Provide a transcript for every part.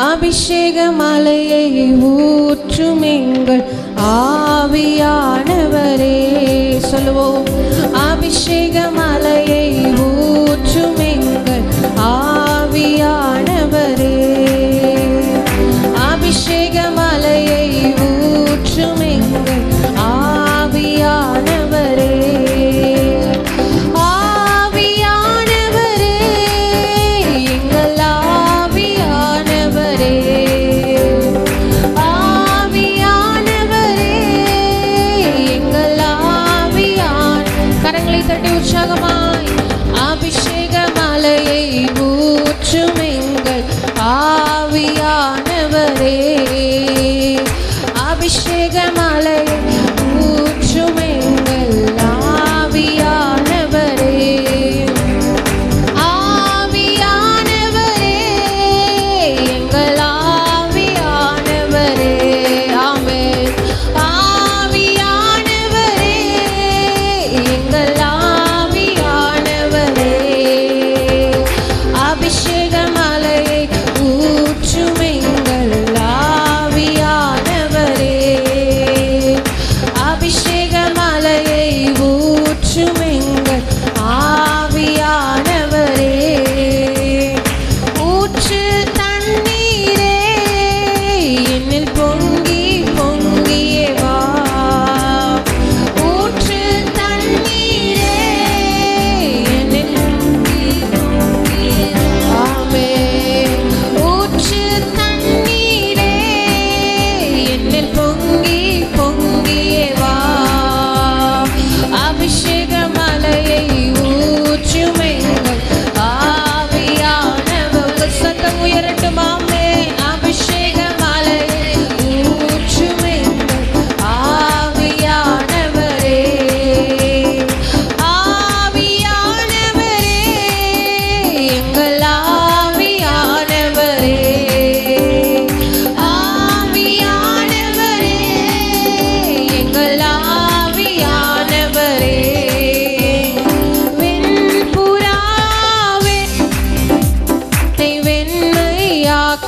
அபிஷேக மலையை ஊற்றும் எங்கள் ஆவியானவரே. சொல்லுவோம். அபிஷேக மலையை ஊற்றும் அபிஷேகமாய் அபிஷேக மலையை ஊற்றும் ஆவியானவரே. en el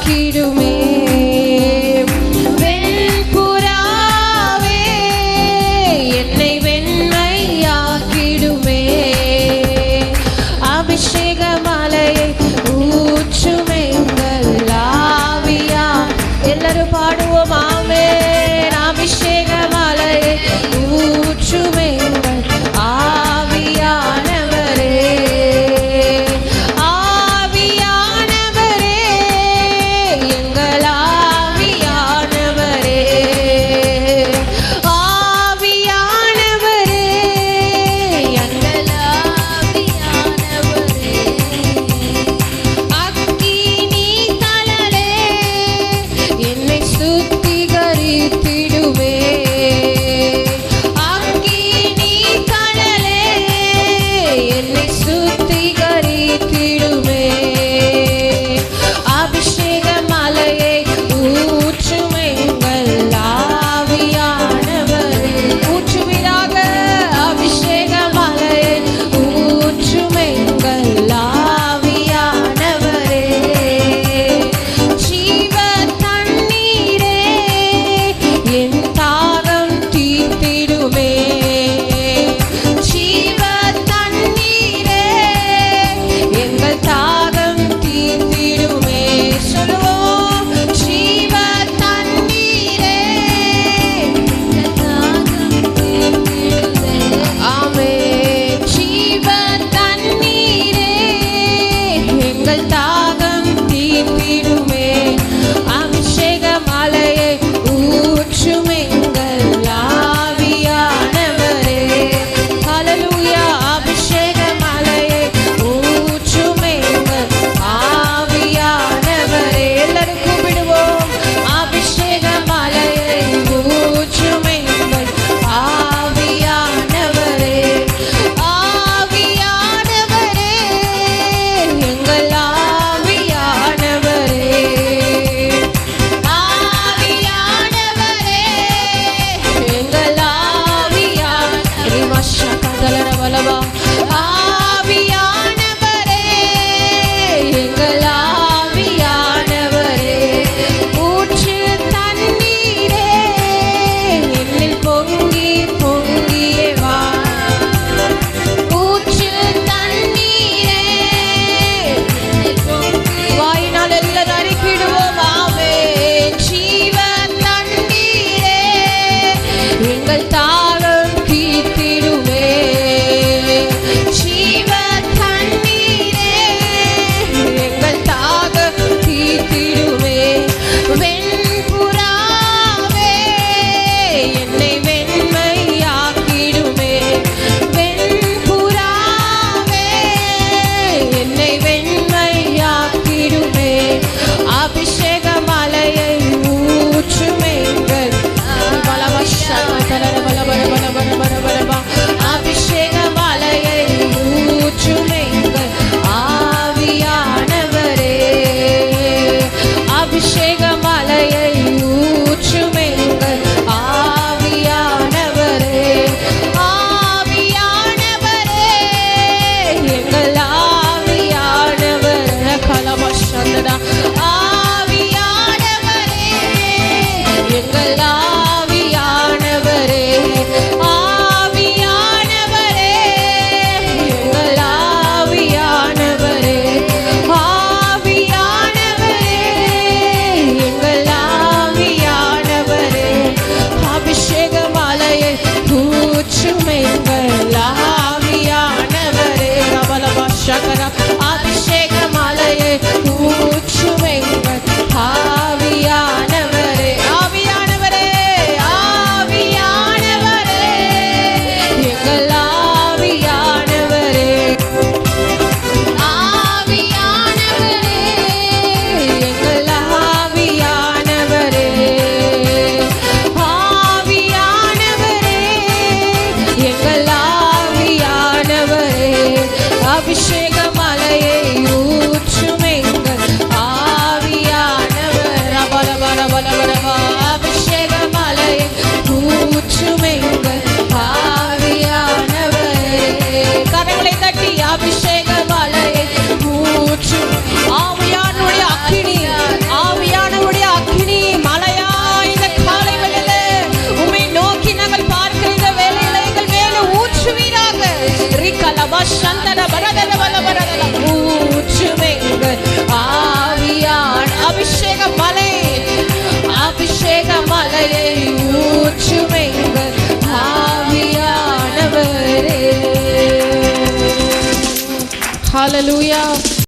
Key to me. Hallelujah.